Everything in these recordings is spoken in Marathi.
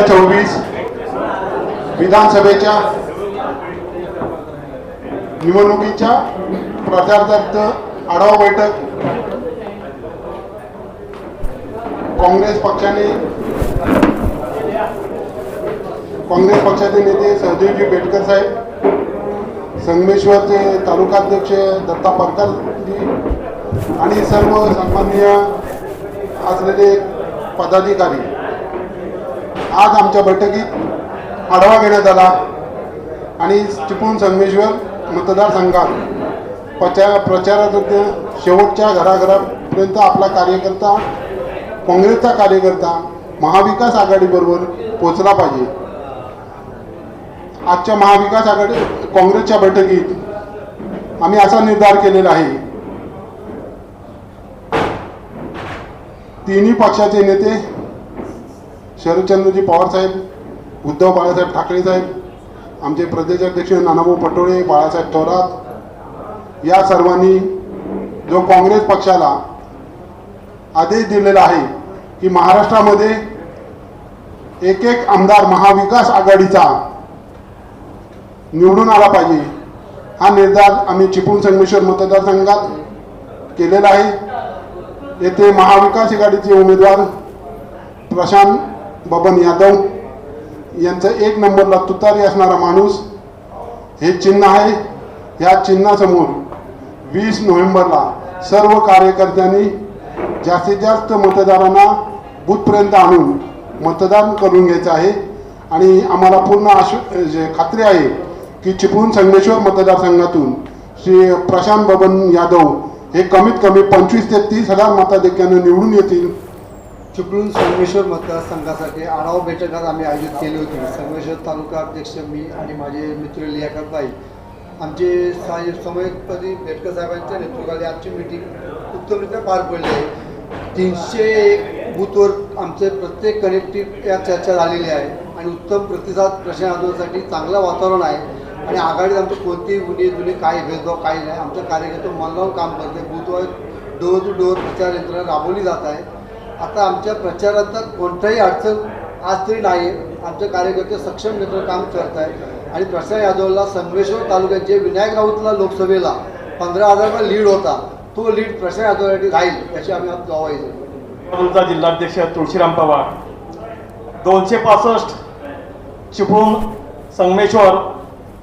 हजार चोवीस विधानसभेच्या निवडणुकीच्या प्रचारार्थ आढावा बैठक. काँग्रेस पक्षाने काँग्रेस पक्षाचे नेते सहदेवजी बेटकर साहेब संगमेश्वरचे तालुकाध्यक्ष दत्ता परकरजी आणि सर्व सन्माननीय असलेले पदाधिकारी. आज आमच्या बैठकीत आढावा घेण्यात आला आणि चिपळूण संगमेश्वर मतदारसंघात प्रचार प्रचारात शेवटच्या घराघरापर्यंत आपला कार्यकर्ता काँग्रेसचा कार्यकर्ता महाविकास आघाडीबरोबर पोचला पाहिजे. आजच्या महाविकास आघाडी काँग्रेसच्या बैठकीत आम्ही असा निर्धार केलेला आहे. तिन्ही पक्षाचे नेते शरदचंद्रजी पवार साहेब उद्धव बाळासाहेब ठाकरे साहेब आमचे प्रदेशाध्यक्ष नानाभाऊ पटोळे बाळासाहेब थोरात या सर्वांनी जो काँग्रेस पक्षाला आदेश दिलेला आहे की महाराष्ट्रामध्ये एक एक आमदार महाविकास आघाडीचा निवडून आला पाहिजे हा निर्धार आम्ही चिपळूण संगमेश्वर मतदारसंघात केलेला आहे. येथे महाविकास आघाडीचे उमेदवार प्रशांत बबन यादव यांचं एक नंबरला तुतारी असणारा माणूस हे चिन्ह आहे या चिन्हासमोर वीस नोव्हेंबरला सर्व कार्यकर्त्यांनी जास्तीत जास्त मतदारांना बूथपर्यंत आणून मतदान करून घ्यायचं आहे. आणि आम्हाला पूर्ण आश जे खात्री आहे की चिपळूण संगमेश्वर मतदारसंघातून श्री प्रशांत बबन यादव हे कमीत कमी पंचवीस ते तीस हजार मताधिक्यानं निवडून येतील. चिपळूण संगमेश्वर मतदारसंघासाठी आढावा बैठक आज आम्ही आयोजित केली होती. संगमेश्वर तालुका अध्यक्ष मी आणि माझे मित्र लियाकतबाई आमचे साहेब समयपदी बेटकर साहेबांच्या नेतृत्वाखाली आमची मीटिंग उत्तमरित्या पार पडली आहे. तीनशे एक बूथवर आमचे प्रत्येक कनेक्टिव्ह या चर्चा झालेली आहे आणि उत्तम प्रतिसाद प्रश्न यादवसाठी चांगलं वातावरण आहे आणि आघाडीत आमचे कोणतेही गुन्हे जुने काही भेदभाव काही नाही. आमचा कार्यकर्ते मन लावून काम करते. बूथवर डोअर टू डोअर प्रचार यंत्रणा राबवली जात आहे. आता आमच्या प्रचारात कोणताही अडचण आज तरी नाही आमचे कार्यकर्ते सक्षम नेतृत्व काम करत आहेत आणि प्रशांत यादवला संगमेश्वर तालुक्यात जे विनायक राऊतला लोकसभेला पंधरा हजारचा लीड होता तो लीड प्रशांत यादवसाठी राहील याची आम्ही आज ग्वाही तुमचा जिल्हाध्यक्ष तुळशीराम पवार दोनशे पासष्ट चिपळूण संगमेश्वर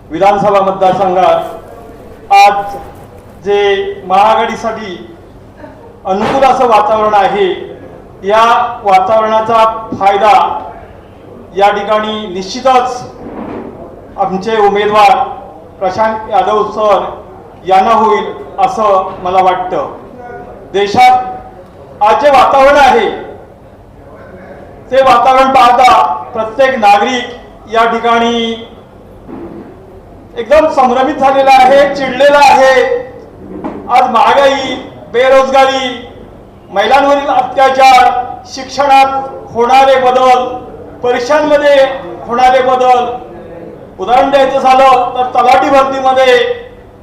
विधानसभा मतदारसंघात आज जे महाआघाडीसाठी अनुकूल असं वातावरण आहे या वातावरणाचा फायदा या ठिकाणी निश्चितच आमचे उमेदवार प्रशांत यादव सर यांना होईल असं मला वाटतं. देशात आज जे वातावरण आहे ते वातावरण पाहता प्रत्येक नागरिक या ठिकाणी एकदम संभ्रमित झालेला आहे चिडलेला आहे. आज महागाई बेरोजगारी महिलांवरील अत्याचार शिक्षणात होणारे बदल परीक्षांमध्ये होणारे बदल. उदाहरण द्यायचं झालं तर तलाठी भरतीमध्ये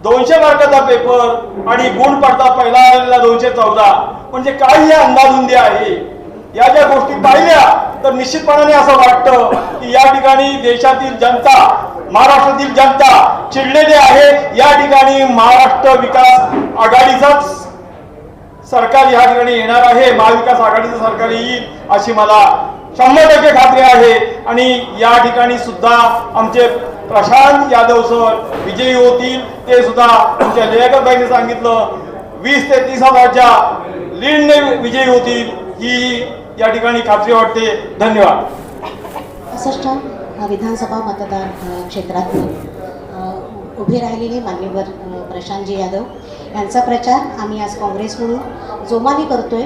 दोनशे मार्काचा पेपर आणि गुण पडता पहिला आलेला दोनशे चौदा. म्हणजे काय हे अंदाधुंदी आहे या ज्या गोष्टी पाहिल्या तर निश्चितपणाने असं वाटतं की या ठिकाणी देशातील जनता महाराष्ट्रातील जनता चिडलेली आहे. या ठिकाणी महाराष्ट्र विकास आघाडीचाच सरकार या ठिकाणी येणार आहे. महाविकास आघाडीचं सरकार येईल अशी मला शंभर टक्के खात्री आहे. आणि या ठिकाणी सुद्धा आमचे प्रशांत यादव सर विजयी होतील ते सुद्धा आमच्या लेखकबाईंनी सांगितलं. वीस ते तीस हजारच्या लीडने विजयी होतील ही या ठिकाणी खात्री वाटते. धन्यवाद. विधानसभा मतदान क्षेत्रात उभे राहिलेले मान्यवर प्रशांतजी यादव. यांचा प्रचार आम्ही आज काँग्रेसकडून जोमाने करतोय.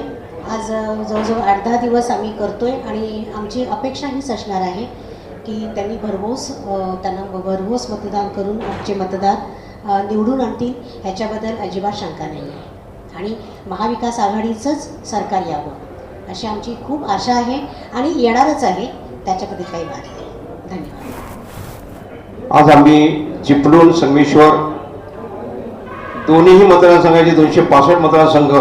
आज जवळजवळ आठ दहा दिवस आम्ही करतोय आणि आमची अपेक्षा हीच असणार आहे की त्यांनी भरघोस त्यांना भरघोस मतदान करून आमचे मतदार निवडून आणतील. ह्याच्याबद्दल अजिबात शंका नाही. आहे आणि महाविकास आघाडीचंच सरकार यावं अशी आमची खूप आशा आहे आणि येणारच आहे. त्याच्याबद्दल काही वाद नाही. धन्यवाद. आज आम्ही चिपळूण संगमेश्वर दोन्हीही मतदारसंघाचे दोनशे पासष्ट मतदारसंघ.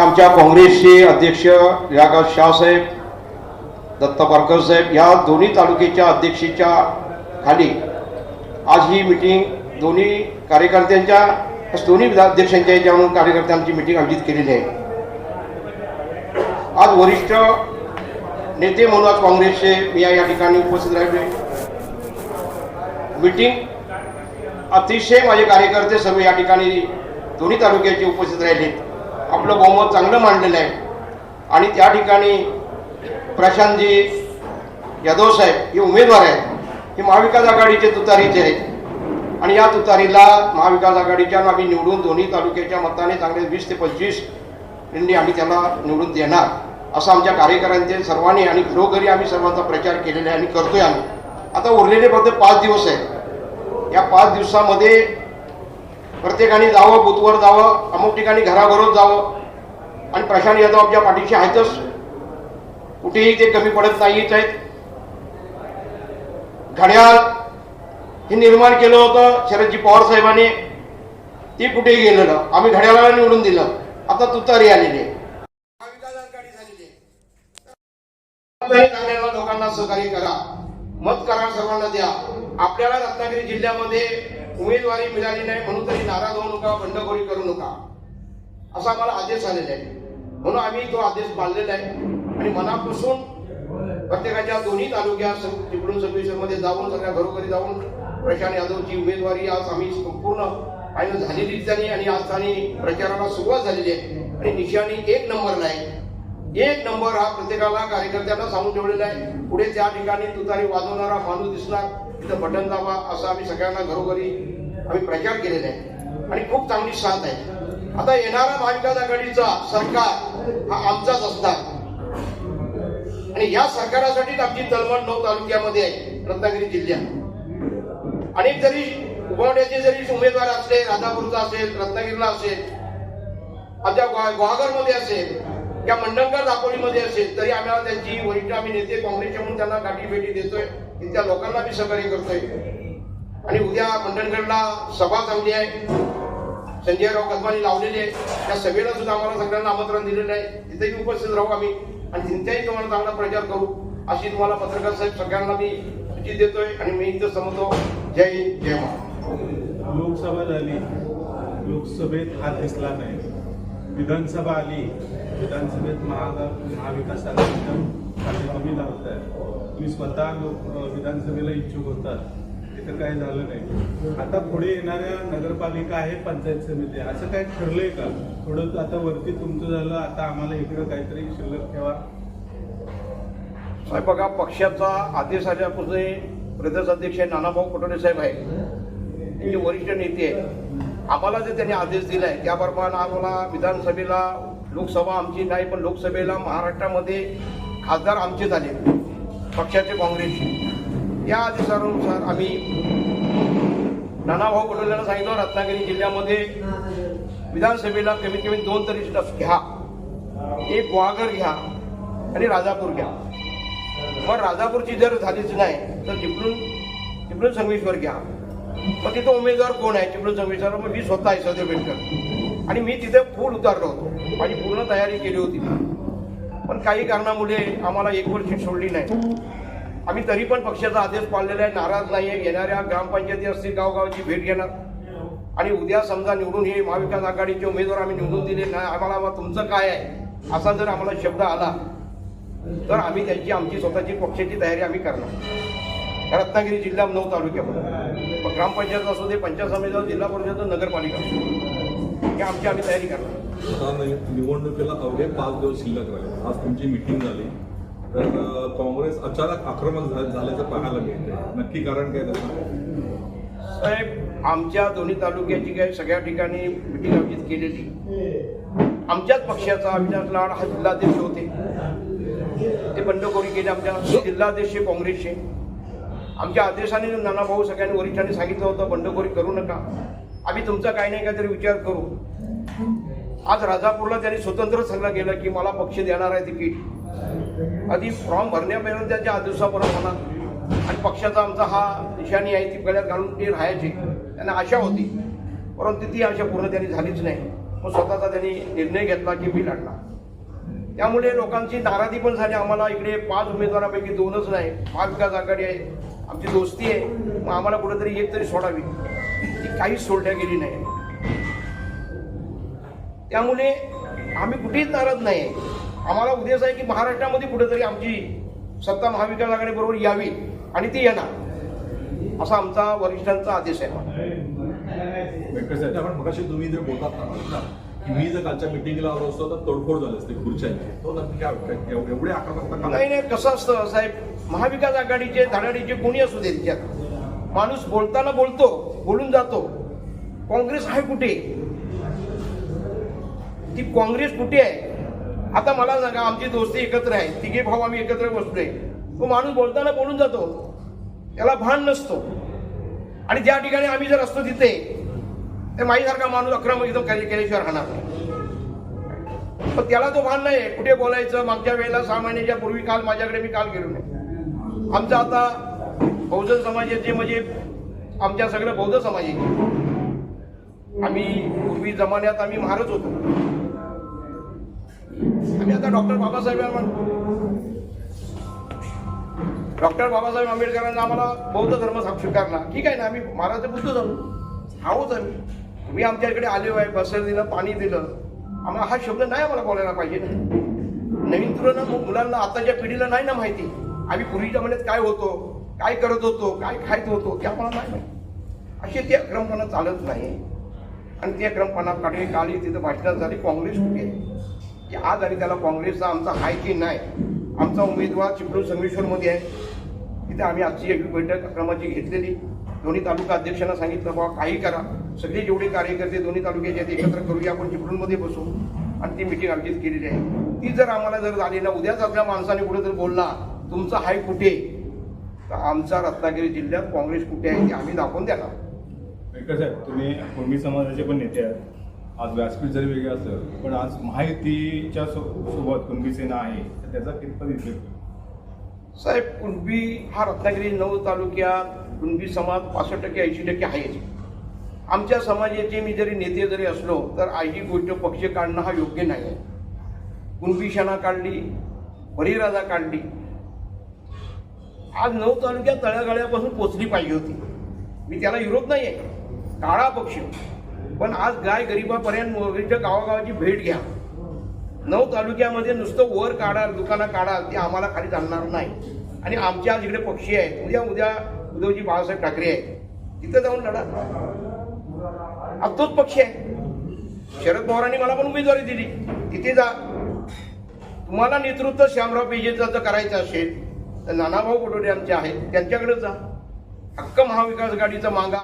आमच्या काँग्रेसचे अध्यक्ष यागाव शाहसाहेब दत्ता पारकर साहेब या दोन्ही तालुक्याच्या अध्यक्षेच्या खाली आज ही मिटिंग दोन्ही कार्यकर्त्यांच्या दोन्ही अध्यक्षांच्या याच्यावरून कार्यकर्त्यांची मिटिंग आयोजित केलेली आहे. आज वरिष्ठ नेते म्हणून आज काँग्रेसचे मी या ठिकाणी उपस्थित राहिले मीटिंग अतिशय माझे कार्यकर्ते सर्व या ठिकाणी दोन्ही तालुक्याचे उपस्थित राहिले आपलं बहुमत चांगलं मांडलेलं आहे. आणि त्या ठिकाणी प्रशांतजी यादव साहेब हे उमेदवार आहेत. हे महाविकास आघाडीचे तुतारीचे आहेत. आणि या तुतारीला महाविकास आघाडीच्या आम्ही निवडून दोन्ही तालुक्याच्या मताने चांगले वीस ते पंचवीस यांनी आम्ही त्याला निवडून देणार असं आमच्या कार्यकर्त्यांचे सर्वांनी आणि घरोघरी आम्ही सर्वांचा प्रचार केलेला आहे आणि करतोय आम्ही. आता उरलेले फक्त पाच दिवस आहेत. या पाच दिवसामध्ये प्रत्येकाने जावं बुथवर जावं अमुक ठिकाणी घराघरोत जावं. आणि प्रशांत यादव आमच्या पाठीशी आहेतच. कुठेही ते कमी पडत नाहीच आहेत. घड्याळ हे निर्माण केलं होतं शरदजी पवार साहेबांनी. ते कुठेही गेलेलं आम्ही घड्याळाला निवडून दिलं. आता तुतारी आलेली आहे. लोकांना सहकार्य करा. मत करा सर्वांना द्या. आपल्याला रत्नागिरी जिल्ह्यामध्ये उमेदवारी मिळाली नाही म्हणून तरी नाराज होऊ नका बंडखोरी करू नका. असा आम्हाला आदेश आलेला आहे म्हणून आम्ही तो आदेश पाळलेला आहे. आणि मनापासून प्रत्येकाच्या दोन्ही तालुक्यात सं- चिपळूणमध्ये जाऊन सगळ्या घरोघरी जाऊन प्रशांत यादवची उमेदवारी आज आम्ही संपूर्ण आयोजन झालेलीच त्यांनी आणि आज त्यांनी प्रचाराला सुरुवात झालेली आहे. आणि निशाणी एक नंबरला आहे. एक नंबर हा प्रत्येकाला कार्यकर्त्यांना सांगून ठेवलेला आहे. पुढे त्या ठिकाणी तुतारी वाजवणारा माणूस दिसणार. तिथं बटन दाबा असं आम्ही सगळ्यांना घरोघरी आम्ही प्रचार केलेला आहे. आणि खूप चांगली साथ आहे. आता येणारा महाविकास आघाडीचा सरकार हा आमचाच असणार. आणि या सरकारासाठीच आमची तळमळ नऊ तालुक्यामध्ये आहे रत्नागिरी जिल्ह्यात. आणि जरी उभावण्याचे जरी उमेदवार असले राधापूरचा असेल रत्नागिरीला असेल आमच्या गुहागरमध्ये असेल किंवा मंडणगड दापोलीमध्ये असेल तरी आम्हाला त्यांची वरिष्ठ आम्ही नेते काँग्रेसच्या म्हणून त्यांना गाठी भेटी देतोय. त्या लोकांना बी सहकार्य करतोय. आणि उद्या मंडणगडला सभा चांगली आहे. संजयराव कदमानी लावलेली आहे. त्या सभेला सुद्धा आम्हाला सगळ्यांना आमंत्रण दिलेलं आहे. तिथेही उपस्थित राहू आम्ही आणि तिथेही तुम्हाला चांगला प्रचार करू अशी तुम्हाला पत्रकार साहेब सगळ्यांना मी सूचित देतोय आणि मी इथं समजतो. जय हिंद जय महा लोकसभा झाली. लोकसभेत हात दिसला नाही. विधानसभा आली. विधानसभेत महागा महाविकास आघाडीचा खाते कमी आहे तुम्ही स्वतः लोक विधानसभेला इच्छुक होतात तिथं काय झालं नाही. आता पुढे येणाऱ्या नगरपालिका आहे पंचायत समिती असं काय ठरलंय का? थोडं आता वरती तुमचं झालं आता आम्हाला इकडं काहीतरी शिल्लक ठेवा. साहेब बघा पक्षाचा आदेश आल्यापासून प्रदेश अध्यक्ष नानाभाऊ पटोले साहेब आहेत. त्यांचे वरिष्ठ नेते आहेत. आम्हाला जे त्यांनी आदेश दिला आहे त्याप्रमाणे आम्हाला विधानसभेला लोकसभा आमची नाही पण लोकसभेला महाराष्ट्रामध्ये खासदार आमचे झाले पक्षाचे काँग्रेसचे. या अधिसारानुसार आम्ही नानाभाऊ पटोलेला सांगितलं रत्नागिरी जिल्ह्यामध्ये विधानसभेला कमीत कमी दोन तरी स्टफ घ्या. एक वाघर घ्या आणि राजापूर घ्या. मग राजापूरची जर झालीच नाही तर चिपळूण चिपळूण संगमेश्वर घ्या. मग तिथं उमेदवार कोण आहे? चिपळूण संगमेश्वर मग मी स्वतः आहे सदैव बेटकर आणि मी तिथे फूल उतारलो होतो. माझी पूर्ण तयारी केली होती. पण काही कारणामुळे आम्हाला एक वर सीट सोडली नाही. आम्ही तरी पण पक्षाचा आदेश पाळलेला आहे नाराज नाही आहे. येणाऱ्या ग्रामपंचायती असतील गावगावची भेट घेणार. आणि उद्या समजा निवडून हे महाविकास आघाडीचे उमेदवार आम्ही निवडून दिले नाही आम्हाला तुमचं काय आहे? असा जर आम्हाला शब्द आला तर आम्ही त्यांची आमची स्वतःची पक्षाची तयारी आम्ही करणार. रत्नागिरी जिल्हा नऊ तालुक्यामध्ये. मग ग्रामपंचायत असू दे पंचायत समिती जिल्हा परिषद नगरपालिका हे आमची आम्ही तयारी करणार. निवडणुकीला अवघे पाच दिवस शिल्लक राहिले. आज तुमची मिटिंग झाली. तर काँग्रेस अचानक आक्रमक झाल्याचं पाहायला मिळते नक्की कारण काय त्याचं? साहेब आमच्या दोन्ही तालुक्याची काही सगळ्या ठिकाणी मिटिंग आयोजित केलेली. आमच्याच पक्षाचा अविनाश लाड हा जिल्हाध्यक्ष होते. ते बंडखोरी केली आमच्या जिल्हाध्यक्ष काँग्रेसचे. आमच्या आदेशाने नाना भाऊ सगळ्यांनी वरिष्ठांनी सांगितलं होतं बंडखोरी करू नका. आम्ही तुमचा काही नाही काहीतरी विचार करू. आज राजापूरला त्यांनी स्वतंत्र सल्ला केला की मला पक्ष देणार आहे तिकीट. आधी फॉर्म भरण्यापर्यंत त्यांच्या आदेशापर्यंत म्हणा. आणि पक्षाचा आमचा हा निशाणी आहे ती गळ्यात घालून ते राहायचे. त्यांना आशा होती. परंतु ती आशा पूर्ण त्यांनी झालीच नाही. मग स्वतःचा त्यांनी निर्णय घेतला की मी लढणार. त्यामुळे लोकांची नाराजी पण झाली. आम्हाला इकडे पाच उमेदवारापैकी दोनच नाही. महाविकास आघाडी आहे. आमची दोस्ती आहे. मग आम्हाला कुठेतरी एक तरी सोडावी. ती काहीच सोडल्या गेली नाही. त्यामुळे आम्ही कुठेच नाराज नाही. आम्हाला उद्देश आहे की महाराष्ट्रामध्ये कुठेतरी आमची सत्ता महाविकास आघाडी बरोबर यावी आणि ती येणार. असा आमचा वरिष्ठांचा आदेश आहे. आपण मगाशी तुम्ही जर बोलतात ना की मी जर कालच्या मिटिंगला आलो असतो तर तोडफोड झाली असते खुर्च्यांची तो नक्की काय काय- एव- एवढे नाही नाही कसं असतं साहेब महाविकास आघाडीचे धडाडीचे कोणी असू दे त्याच्यात माणूस बोलताना बोलतो बोलून जातो. काँग्रेस आहे कुठे? ती काँग्रेस कुठे आहे? आता मला सांगा आमची दोस्ती एकत्र आहे तिघे भाऊ आम्ही एकत्र बसतोय तो माणूस बोलताना बोलून जातो. त्याला भान नसतो. आणि ज्या ठिकाणी आम्ही जर असतो तिथे ते माझ्यासारखा माणूस अक्रम एकदम केल्याशिवाय राहणार पण त्याला तो भान नाही कुठे बोलायचं? मागच्या वेळेला सहा महिन्याच्या पूर्वी काल माझ्याकडे मी काल गेलो नाही. आमचं आता बहुजन समाजाचे म्हणजे आमच्या सगळं बौद्ध समाज आहे. आम्ही पूर्वी जमान्यात आम्ही महारच होतो. आम्ही आता डॉक्टर बाबासाहेब डॉक्टर बाबासाहेब आंबेडकरांना आम्हाला बौद्ध धर्म स्वीकारला ठीक आहे ना आम्ही महाराज बुद्ध झालो आहोत आम्ही तुम्ही आमच्या इकडे आले आहे बसर दिलं पाणी दिलं. आम्हाला हा शब्द नाही आम्हाला बोलायला पाहिजे ना. नवीन तुला मुलांना आताच्या पिढीला नाही ना माहिती. आम्ही पूर्वीच्या महिन्यात काय होतो काय करत होतो काय खायत होतो ते आम्हाला नाही माहिती. असे ते अक्रमपणा चालत नाही. आणि ते अक्रमपणा काढले काल तिथं भाषणात झाली काँग्रेस कुठे की आज आणि त्याला काँग्रेसचा आमचा हाय की नाही आमचा उमेदवार चिपळूण संगमेश्वरमध्ये आहे. तिथे आम्ही आजची एक बैठक क्रमाची घेतलेली. दोन्ही तालुका अध्यक्षांना सांगितलं बाबा काही करा. सगळे जेवढे कार्यकर्ते दोन्ही तालुक्याचे आहेत एकत्र करूया आपण चिपळूणमध्ये बसू. आणि ती मिटिंग आयोजित केलेली आहे. ती जर आम्हाला जर झाली ना उद्याच आपल्या माणसाने कुठे जर बोलला तुमचा हाय कुठे? तर आमचा रत्नागिरी जिल्ह्यात काँग्रेस कुठे आहे ते आम्ही दाखवून देणार. कसं आहे तुम्ही कुणबी समाजाचे पण नेते आहात. आज व्यासपीठ जरी वेगळं असलं पण आज माहितीच्या सो सोबत कुणबी सेना आहे तर त्याचा कितपत इफेक्ट? साहेब कुणबी हा रत्नागिरी नऊ तालुक्यात कुणबी समाज पासष्ट टक्के ऐंशी टक्के आहेच. आमच्या समाजाचे मी जरी नेते जरी असलो तर आयजी गोष्ट पक्ष काढणं हा योग्य नाही आहे. कुणबी शना काढली परिराजा काढली. आज नऊ तालुक्यात तळागाळ्यापासून पोचली पाहिजे होती. मी त्याला विरोध नाही आहे काळा पक्ष. पण आज गाय गरिबापर्यंत मोगरीच्या गावागावाची भेट घ्या. नऊ तालुक्यामध्ये नुसतं वर काढाल दुकानं काढाल ते आम्हाला खाली चालणार नाही. आणि आमच्या आज इकडे पक्षी आहेत. उद्या उद्या उद्धवजी बाळासाहेब ठाकरे आहेत. तिथं जाऊन लढा. आज तोच पक्षी आहे. शरद पवारांनी मला पण उमेदवारी दिली. तिथे जा. तुम्हाला नेतृत्व श्यामराव पेजेचं जर करायचं असेल तर नानाभाऊ पटोले आमचे आहेत. त्यांच्याकडे जा. हक्क महाविकास आघाडीचा मागा.